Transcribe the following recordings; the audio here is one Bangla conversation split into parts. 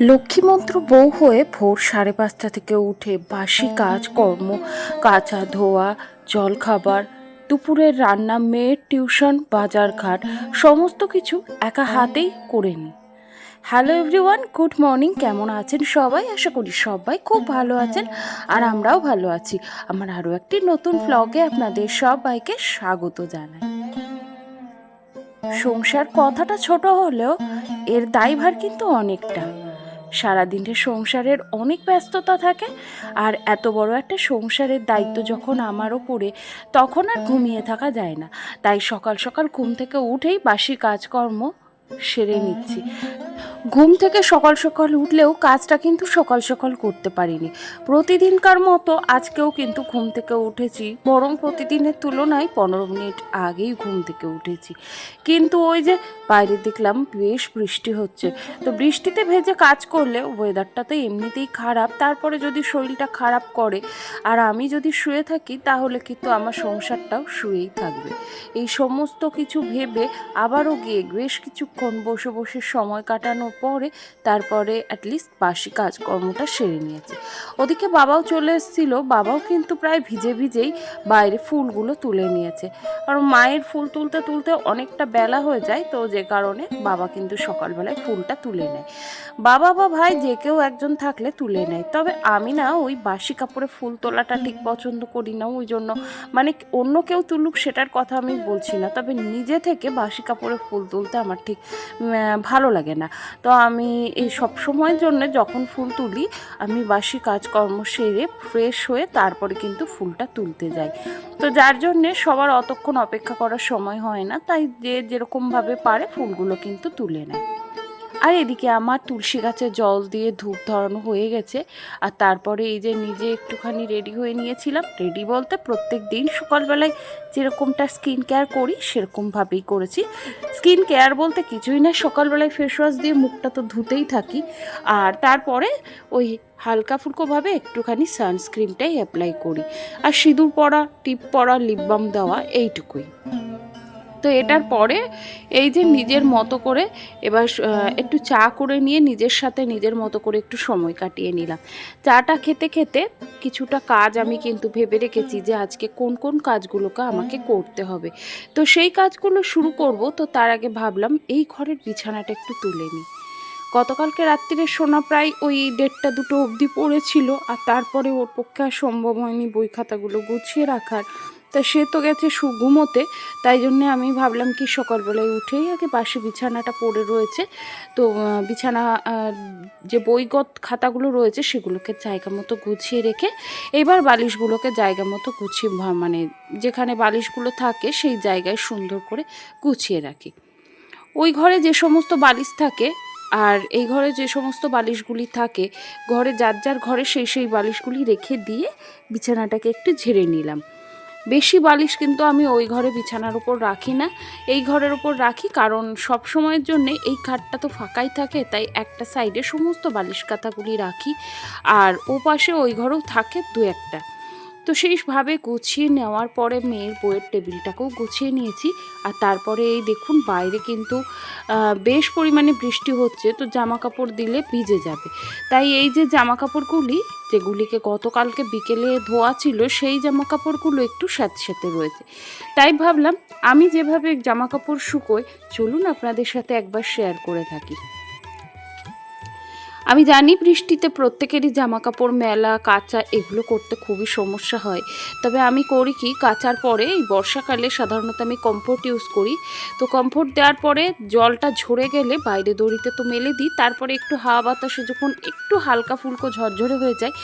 লক্ষ্মীমন্ত্র বউ হয়ে ভোর সাড়ে পাঁচটা থেকে উঠে বাসি কাজ, কর্ম, কাঁচা ধোয়া জল খাবার দুপুরের রান্না, মেয়ের টিউশন, বাজার ঘাট, সমস্ত কিছু একা হাতেই করে নিই হ্যালো এভরিওয়ান, গুড মর্নিং, কেমন আছেন সবাই? আশা করি সবাই খুব ভালো আছেন আর আমরাও ভালো আছি। আমার আরও একটি নতুন ব্লগে আপনাদের সবাইকে স্বাগত জানাই। সংসার কথাটা ছোট হলেও এর দায়ভার কিন্তু অনেকটা। সারাদিনের সংসারের অনেক ব্যস্ততা থাকে আর এত বড় একটা সংসারের দায়িত্ব যখন আমার ওপরে তখন আর ঘুমিয়ে থাকা যায় না। তাই সকাল সকাল ঘুম থেকে উঠেই বাসি কাজকর্ম সেরে নিচ্ছি। ঘুম থেকে সকাল সকাল উঠলেও কাজটা কিন্তু সকাল সকাল করতে পারিনি। প্রতিদিনকার মতো আজকেও কিন্তু ঘুম থেকে উঠেছি। বরং প্রতিদিনের তুলনায় পনেরো মিনিট আগেই ঘুম থেকে উঠেছি। কিন্তু ওই যে বাইরে দেখলাম বেশ বৃষ্টি হচ্ছে। তো বৃষ্টিতে ভেজে কাজ করলে ওয়েদারটা তো এমনিতেই খারাপ। তারপরে যদি শরীরটা খারাপ করে আর আমি যদি শুয়ে থাকি, তাহলে কিন্তু আমার সংসারটাও শুয়েই থাকবে। এই সমস্ত কিছু ভেবে আবারও গিয়ে বেশ কিছুক্ষণ বসে বসে সময় কাটানোর পরে তারপরে অ্যাটলিস্ট বাসি কাজকর্মটা সেরে নিয়েছে। ওদিকে বাবাও চলে এসেছিল, বাবাও কিন্তু প্রায় ভিজে ভিজেই বাইরে ফুলগুলো তুলে নিয়েছে। কারণ মায়ের ফুল তুলতে তুলতে অনেকটা বেলা হয়ে যায়, তো যে কারণে বাবা কিন্তু সকালবেলায় ফুলটা তুলে নেয়। বাবা বা ভাই যে কেউ একজন থাকলে তুলে নেয়। তবে আমি না ওই বাসি কাপড়ে ফুল তোলাটা ঠিক পছন্দ করি না, ওই জন্য মানে অন্য কেউ তুলুক সেটার কথা আমি বলছি না। তবে নিজে থেকে বাসি কাপড়ে ফুল তুলতে আমার ঠিক ভালো লাগে না। তো আমি এই সব সময়ের জন্য যখন ফুল তুলি, আমি বাসি কাজকর্ম সেরে ফ্রেশ হয়ে তারপরে কিন্তু ফুলটা তুলতে যাই। তো যার জন্যে সবার অতক্ষণ অপেক্ষা করার সময় হয় না, তাই যে যেরকমভাবে পারে ফুলগুলো কিন্তু তুলে নেয়। আর এদিকে আমার তুলসী গাছে জল দিয়ে ধূপ ধরানো হয়ে গেছে, আর তারপরে এই যে নিজে একটুখানি রেডি হয়ে নিয়েছিলাম। রেডি বলতে প্রত্যেক দিন সকালবেলায় যেরকমটা স্কিন কেয়ার করি, সেরকমভাবেই করেছি। স্কিন কেয়ার বলতে কিছুই না, সকালবেলায় ফেস ওয়াশ দিয়ে মুখটা তো ধুতেই থাকি। আর তারপরে ওই হালকা ফুলকোভাবে একটুখানি সানস্ক্রিনটাই অ্যাপ্লাই করি। আর সিঁদুর পরা, টিপ পরা লিপ বাম দেওয়া, এইটুকুই। তো এটার পরে এই যে নিজের মতো করে এবার একটু চা করে নিয়ে নিজের সাথে নিজের মতো করে একটু সময় কাটিয়ে নিলাম। চাটা খেতে খেতে কিছুটা কাজ আমি কিন্তু ভেবে রেখেছি যে আজকে কোন কোন কাজগুলোকে আমাকে করতে হবে। তো সেই কাজগুলো শুরু করব তো তার আগে ভাবলাম এই ঘরের বিছানাটা একটু তুলে নিই। গতকালকে রাত্রিরে সোনা প্রায় ওই দেড়টা দুটো অবধি পড়েছিল আর তারপরে ওর পক্ষে আর সম্ভব হয়নি বই খাতাগুলো গুছিয়ে রাখার। তা সে তো গেছে সু- ঘুমোতে তাই জন্যে আমি ভাবলাম কি সকালবেলায় উঠেই আগে পাশে বিছানাটা পড়ে রয়েছে। তো বিছানা যে বইগত খাতাগুলো রয়েছে সেগুলোকে জায়গা মতো গুছিয়ে রেখে এবার বালিশগুলোকে জায়গা মতো গুছিয়ে মানে যেখানে বালিশগুলো থাকে সেই জায়গায় সুন্দর করে গুছিয়ে রাখি। ওই ঘরে যে সমস্ত বালিশ থাকে, আর এই ঘরে যে সমস্ত বালিশগুলি থাকে, ঘরে যার যার ঘরে সেই সেই বালিশগুলি রেখে দিয়ে বিছানাটাকে একটু ঝেড়ে নিলাম। বেশি বালিশ কিন্তু আমি ওই ঘরে বিছানার উপর রাখি না। এই ঘরের উপর রাখি কারণ সব সময়ের জন্যে এই খাটটা তো ফাঁকাই থাকে, তাই একটা সাইডে সমস্ত বালিশ কাতাগুলি রাখি আর ও পাশে ওই ঘরেও থাকে দু একটা। তো সেইভাবে গুছিয়ে নেওয়ার পরে মেয়ের বইয়ের টেবিলটাকেও গুছিয়ে নিয়েছি আর তারপরে এই দেখুন বাইরে কিন্তু বেশ পরিমাণে বৃষ্টি হচ্ছে, তো জামা কাপড় দিলে ভিজে যাবে। তাই এই যে জামা কাপড়গুলি যেগুলিকে গতকালকে বিকেলে ধোয়া ছিল, সেই জামা কাপড়গুলো একটু স্যাঁতস্যাঁতে রয়েছে। তাই ভাবলাম, আমি যেভাবে জামা কাপড় শুকোই চলুন আপনাদের সাথে একবার শেয়ার করে থাকি। আমি জানি বৃষ্টিতে প্রত্যেকেরই জামা কাপড় মেলা, কাচা এগুলো করতে খুবই সমস্যা হয়। তবে আমি করি কি, কাচার পরে এই বর্ষাকালে সাধারণত আমি কমফোর্ট ইউজ করি। তো কমফোর্ট দেওয়ার পরে জলটা ঝরে গেলে বাইরে দড়িতে তো মেলে দিই, তারপরে একটু হাওয়া বাতাসে যখন একটু হালকা ফুলকো ঝরঝরে হয়ে যায়,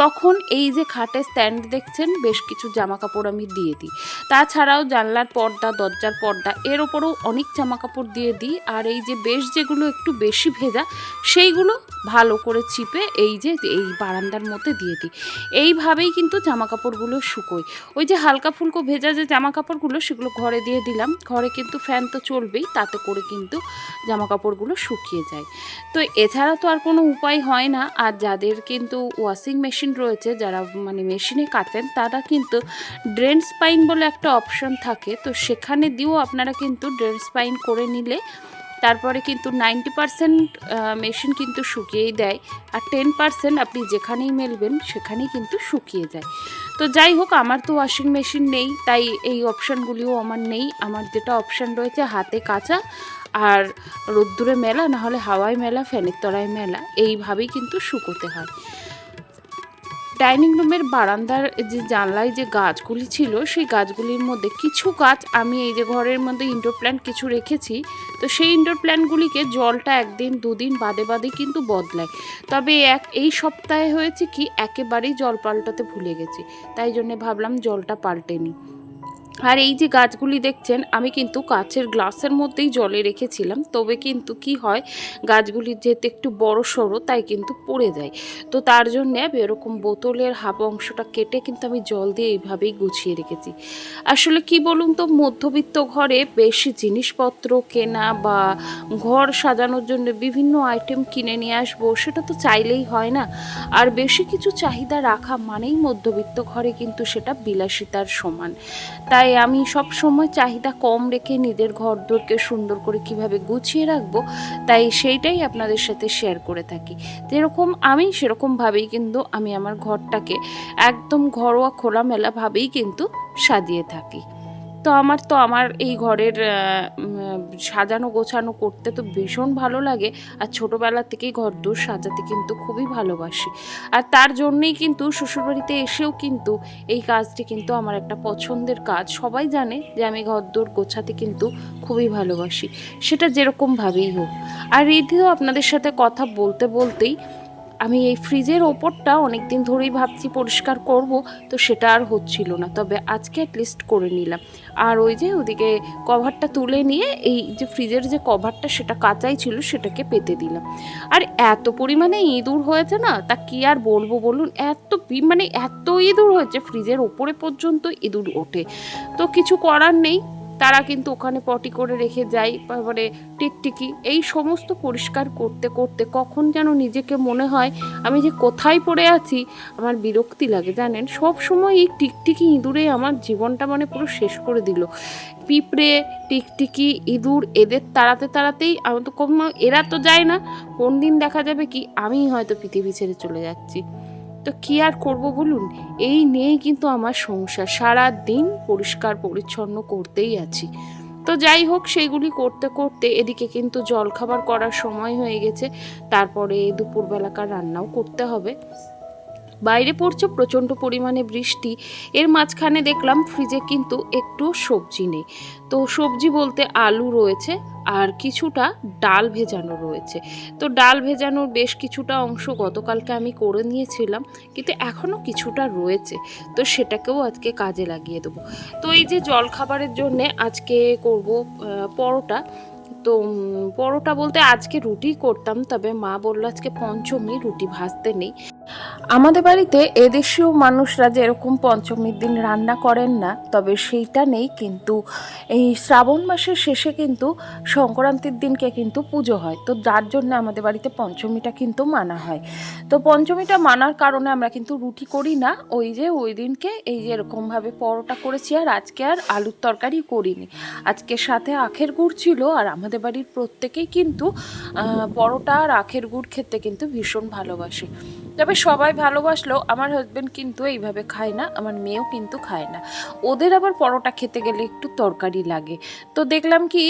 তখন এই যে খাটে স্ট্যান্ড দেখছেন, বেশ কিছু জামা কাপড় আমি দিয়ে দিই। তাছাড়াও জানলার পর্দা, দরজার পর্দা, এর ওপরেও অনেক জামা কাপড় দিয়ে দিই। আর এই যে বেশ যেগুলো একটু বেশি ভেজা, সেইগুলো ভালো করে চিপে এই যে, এই বারান্দার মধ্যে দিয়ে দিই। এইভাবেই কিন্তু জামা কাপড়গুলো শুকোই ওই যে হালকা ফুলকো ভেজা যে জামা কাপড়গুলো সেগুলো ঘরে দিয়ে দিলাম। ঘরে কিন্তু ফ্যান তো চলবেই, তাতে করে কিন্তু জামা কাপড়গুলো শুকিয়ে যায়। তো এছাড়া তো আর কোনো উপায় হয় না। আর যাদের কিন্তু ওয়াশিং মেশিন রয়েছে, যারা মানে মেশিনে কাটেন তারা কিন্তু ড্রেন স্পাইন বলে একটা অপশন থাকে। তো সেখানে দিয়েও আপনারা কিন্তু ড্রেন স্পাইন করে নিলে তারপরে কিন্তু নাইনটি পারসেন্ট মেশিন কিন্তু শুকিয়েই দেয় আর টেন পারসেন্ট আপনি যেখানেই মেলবেন সেখানেই কিন্তু শুকিয়ে যায়। তো যাই হোক, আমার তো ওয়াশিং মেশিন নেই, তাই এই অপশানগুলিও আমার নেই। আমার যেটা অপশান রয়েছে হাতে কাঁচা আর রোদ্দুরে মেলা, নাহলে হাওয়ায় মেলা, ফ্যানের তলায় মেলা, এইভাবেই কিন্তু শুকোতে হয়। ডাইনিং রুমের বারান্দার যে জানলায় যে গাছগুলি ছিল, সেই গাছগুলির মধ্যে কিছু গাছ আমি এই যে ঘরের মধ্যে ইনডোর প্ল্যান্ট কিছু রেখেছি। তো সেই ইনডোর প্ল্যান্টগুলিকে জলটা একদিন দুদিন বাদে বাদে কিন্তু বদলায়। তবে এক, এই সপ্তাহে হয়েছে কি, একেবারেই জল পাল্টাতে ভুলে গেছি। তাই জন্যে ভাবলাম জলটা পাল্টে নিই। আর এই যে গাছগুলি দেখছেন, আমি কিন্তু কাচের গ্লাসের মধ্যেই জলে রেখেছিলাম। তবে কিন্তু কি হয়, গাছগুলি যেহেতু একটু বড় সড়ো, তাই কিন্তু পড়ে যায়। তো তার জন্যে এরকম বোতলের হাফ অংশটা কেটে কিন্তু আমি জল দিয়ে এইভাবেই গুছিয়ে রেখেছি। আসলে কি বলুন তো, মধ্যবিত্ত ঘরে বেশি জিনিসপত্র কেনা বা ঘর সাজানোর জন্য বিভিন্ন আইটেম কিনে নিয়ে আসব, সেটা তো চাইলেই হয় না। আর বেশি কিছু চাহিদা রাখা মানেই মধ্যবিত্ত ঘরে কিন্তু সেটা বিলাসিতার সমান। তাই আমি সব সময় চাহিদা কম রেখে নিজের ঘর দোরকে সুন্দর করে কীভাবে গুছিয়ে রাখব, তাই সেইটাই আপনাদের সাথে শেয়ার করে থাকি। যেরকম আমি সেরকমভাবেই কিন্তু আমি আমার ঘরটাকে একদম ঘরোয়া খোলামেলাভাবেই কিন্তু সাজিয়ে থাকি। তো আমার তো আমার এই ঘরের সাজানো গোছানো করতে তো ভীষণ ভালো লাগে। আর ছোটোবেলা থেকেই ঘর দোর সাজাতে কিন্তু খুবই ভালোবাসি। আর তার জন্যেই কিন্তু শ্বশুরবাড়িতে এসেও কিন্তু এই কাজটি কিন্তু আমার একটা পছন্দের কাজ। সবাই জানে যে আমি ঘর ঘরদোর গোছাতে কিন্তু খুবই ভালোবাসি। সেটা যেরকমভাবেই হোক। আর রিধিও আপনাদের সাথে কথা বলতে বলতেই আমি এই ফ্রিজের ওপরটা অনেক দিন ধরেই ভাবছি পরিষ্কার করব, তো সেটা আর হচ্ছিল না। তবে আজকে অ্যাটলিস্ট করে নিলাম। আর ওই যে ওদিকে কভারটা তুলে নিয়ে এই যে ফ্রিজের যে কভারটা সেটা কাঁচাই ছিল, সেটাকে পেতে দিলাম। আর এত পরিমাণে ইঁদুর হয়েছে না, তা কি আর বলব বলুন? এত মানে এত ইঁদুর হয়েছে, ফ্রিজের ওপরে পর্যন্ত ইঁদুর ওঠে। তো কিছু করার নেই। তারা কিন্তু ওখানে পটি করে রেখে যায়, তারপরে টিকটিকি, এই সমস্ত পরিষ্কার করতে করতে কখন যেন নিজেকে মনে হয় আমি যে কোথায় পড়ে আছি, আমার বিরক্তি লাগে, জানেন? সব সময় এই টিকটিকি ইঁদুরে আমার জীবনটা মানে পুরো শেষ করে দিল। পিঁপড়ে, টিকটিকি, ইঁদুর, এদের তাড়াতে তাড়াতেই আমি তো কোনো এরা তো যায় না কোন দিন দেখা যাবে কি আমি হয়তো পৃথিবী ছেড়ে চলে যাচ্ছি। তো কি আর করব বলুন? এই নিয়েই কিন্তু আমার সংসার। সারা দিন পরিষ্কার পরিচ্ছন্ন করতেই আছি। তো যাই হোক, সেইগুলি করতে করতে এদিকে কিন্তু জলখাবার করার সময় হয়ে গেছে। তারপরে দুপুরবেলাকার রান্নাও করতে হবে। বাইরে পড়ছে প্রচণ্ড পরিমাণে বৃষ্টি। এর মাঝখানে দেখলাম ফ্রিজে কিন্তু একটু সবজি নেই। তো সবজি বলতে আলু রয়েছে আর কিছুটা ডাল ভেজানো রয়েছে। তো ডাল ভেজানোর বেশ কিছুটা অংশ গতকালকে আমি করে নিয়েছিলাম, কিন্তু এখনও কিছুটা রয়েছে। তো সেটাকেও আজকে কাজে লাগিয়ে দেবো। তো এই যে জলখাবারের জন্যে আজকে করব পরোটা। তো পরোটা বলতে আজকে রুটি করতাম, তবে মা বলল আজকে পঞ্চমী, রুটি ভাজতে নেই। আমাদের বাড়িতে এদেশীয় মানুষরা যে এরকম পঞ্চমীর দিন রান্না করেন না, তবে সেইটা নেই কিন্তু এই শ্রাবণ মাসের শেষে কিন্তু সংক্রান্তির দিনকে কিন্তু পুজো হয়। তো যার জন্য আমাদের বাড়িতে পঞ্চমীটা কিন্তু মানা হয়। তো পঞ্চমীটা মানার কারণে আমরা কিন্তু রুটি করি না। ওই যে ওই দিনকে এই যে এরকমভাবে পরোটা করেছি আর আজকে আর আলুর তরকারি করিনি। আজকে সাথে আখের গুড় ছিল আর আমাদের বাড়ির প্রত্যেকেই কিন্তু পরোটা আর আখের গুড় খেতে কিন্তু ভীষণ ভালোবাসে। তবে সবাই ভালোবাসলেও আমার হাজব্যান্ড কিন্তু এইভাবে খায় না, আমার মেয়েও কিন্তু খায় না। ওদের আবার পরোটা খেতে গেলে একটু তরকারি লাগে। তো দেখলাম কি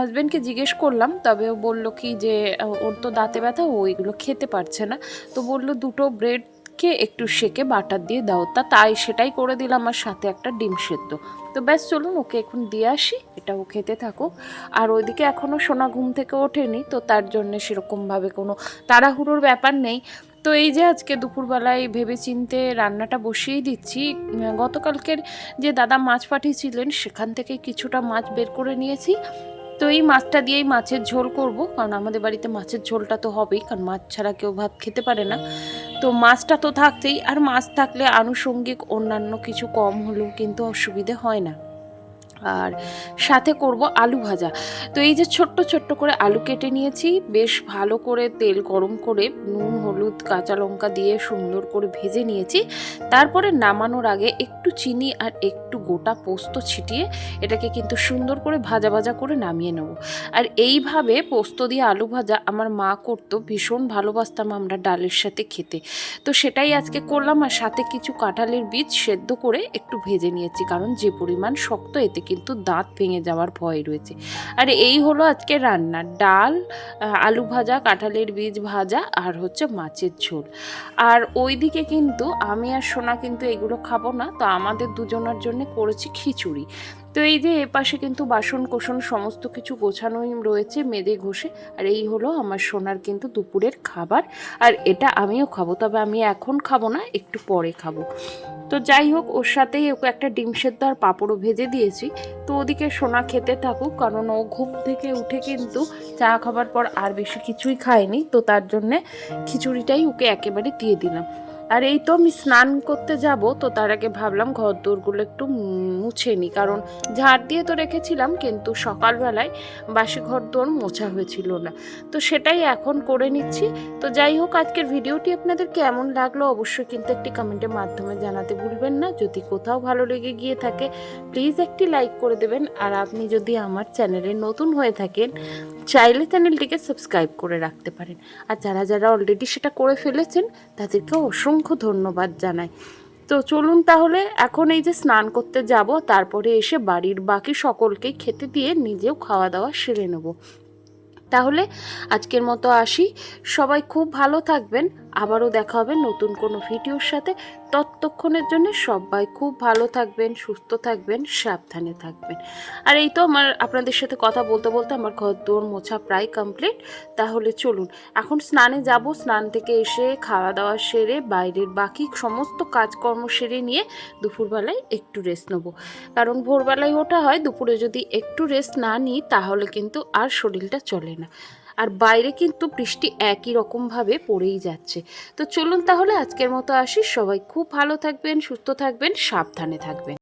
হাজব্যান্ডকে জিজ্ঞেস করলাম, তবে ও বলল কি যে ওর তো দাঁতে ব্যথা, ও এগুলো খেতে পারছে না। তো বলল, দুটো ব্রেডকে একটু সেকে বাটার দিয়ে দাও। তা তাই সেটাই করে দিলাম আর সাথে একটা ডিম সেদ্ধ। তো ব্যাস, চলুন ওকে এখন দিয়ে আসি, এটা ও খেতে থাকুক। আর ওইদিকে এখনও সোনা ঘুম থেকে ওঠেনি, তো তার জন্য সেরকমভাবে কোনো তাড়াহুড়োর ব্যাপার নেই। তো এই যে আজকে দুপুরবেলায় ভেবে চিনতে রান্নাটা বসিয়েই দিচ্ছি গতকালকের যে দাদা মাছ পাঠিয়েছিলেন সেখান থেকে কিছুটা মাছ বের করে নিয়েছি। তো এই মাছটা দিয়েই মাছের ঝোল করব, কারণ আমাদের বাড়িতে মাছের ঝোলটা তো হবেই, কারণ মাছ ছাড়া কেউ ভাত খেতে পারে না। তো মাছটা তো থাকতেই, আর মাছ থাকলে আনুষঙ্গিক অন্যান্য কিছু কম হলেও কিন্তু অসুবিধে হয় না। আর সাথে করব আলু ভাজা। তো এই যে ছোট্ট ছোট্ট করে আলু কেটে নিয়েছি, বেশ ভালো করে তেল গরম করে নুন, হলুদ, কাঁচা লঙ্কা দিয়ে সুন্দর করে ভেজে নিয়েছি। তারপরে নামানোর আগে একটু চিনি আর একটু গোটা পোস্ত ছিটিয়ে এটাকে কিন্তু সুন্দর করে ভাজা ভাজা করে নামিয়ে নেব। আর এইভাবে পোস্ত দিয়ে আলু ভাজা আমার মা করতো, ভীষণ ভালোবাসতাম আমরা ডালের সাথে খেতে। তো সেটাই আজকে করলাম আর সাথে কিছু কাঁঠালের বীজ সেদ্ধ করে একটু ভেজে নিয়েছি, কারণ যে পরিমাণ শক্ত এতে কিন্তু দাঁত ভেঙে যাওয়ার ভয় রয়েছে। আর এই হলো আজকে রান্না। ডাল আলু ভাজা, কাঁঠালের বীজ ভাজা আর হচ্ছে মাছের ঝোল। আর ওই দিকে কিন্তু আমি আর সোনা কিন্তু এগুলো খাব না। তো আমাদের দুজনের জন্য করেছি খিচুড়ি। তো এই যে এপাশে কিন্তু বাসন কোসন সমস্ত কিছু গোছানোই রয়েছে, মেদে ঘষে। আর এই হলো আমার সোনার কিন্তু দুপুরের খাবার। আর এটা আমিও খাব, তবে আমি এখন খাব না, একটু পরে খাব। তো যাই হোক, ওর সাথেই ওকে একটা ডিম সেদ্ধ আর পাঁপড়ও ভেজে দিয়েছি। তো ওদিকে সোনা খেতে থাকুক, কারণ ও ঘুম থেকে উঠে কিন্তু চা খাবার পর আর বেশি কিছুই খায়নি। তো তার জন্যে খিচুড়িটাই ওকে একেবারে দিয়ে দিলাম। আর এই তো আমি স্নান করতে যাব, তো তার আগে ভাবলাম ঘর দোরগুলো একটু মুছে নিই কারণ ঝাড় দিয়ে তো রেখেছিলাম, কিন্তু সকালবেলায় বাসি ঘর দোর মোছা হয়েছিল না। তো সেটাই এখন করে নিচ্ছি। তো যাই হোক, আজকের ভিডিওটি আপনাদের কেমন লাগল অবশ্যই কিন্তু একটি কমেন্টের মাধ্যমে জানাতে ভুলবেন না। যদি কোথাও ভালো লেগে গিয়ে থাকে প্লিজ একটি লাইক করে দেবেন। আর আপনি যদি আমার চ্যানেলে নতুন হয়ে থাকেন, চাইলে চ্যানেলটিকে সাবস্ক্রাইব করে রাখতে পারেন। আর যারা যারা অলরেডি সেটা করে ফেলেছেন, তাদেরকে অসংখ্য ধন্যবাদ জানাই। তো চলুন তাহলে এখন এই যে স্নান করতে যাব, তারপরে এসে বাড়ির বাকি সকলকেই খেতে দিয়ে নিজেও খাওয়া দাওয়া সেরে নেব। তাহলে আজকের মতো আসি। সবাই খুব ভালো থাকবেন। আবারও দেখা হবে নতুন কোনো ভিডিওর সাথে। ততক্ষণের জন্য সবাই খুব ভালো থাকবেন, সুস্থ থাকবেন, সাবধানে থাকবেন। আর এই তো আমার আপনাদের সাথে কথা বলতে বলতে আমার ঘর দোর মোছা প্রায় কমপ্লিট তাহলে চলুন, এখন স্নানে যাব। স্নান থেকে এসে খাওয়া দাওয়া সেরে বাইরের বাকি সমস্ত কাজকর্ম সেরে নিয়ে দুপুরবেলায় একটু রেস্ট নেব। কারণ ভোরবেলায় ওঠা হয়, দুপুরে যদি একটু রেস্ট না নিই তাহলে কিন্তু আর শরীরটা চলে না। আর বাইরে কিন্তু বৃষ্টি একই রকমভাবে পড়েই যাচ্ছে। তো চলুন তাহলে আজকের মতো আসি। সবাই খুব ভালো থাকবেন, সুস্থ থাকবেন, সাবধানে থাকবেন।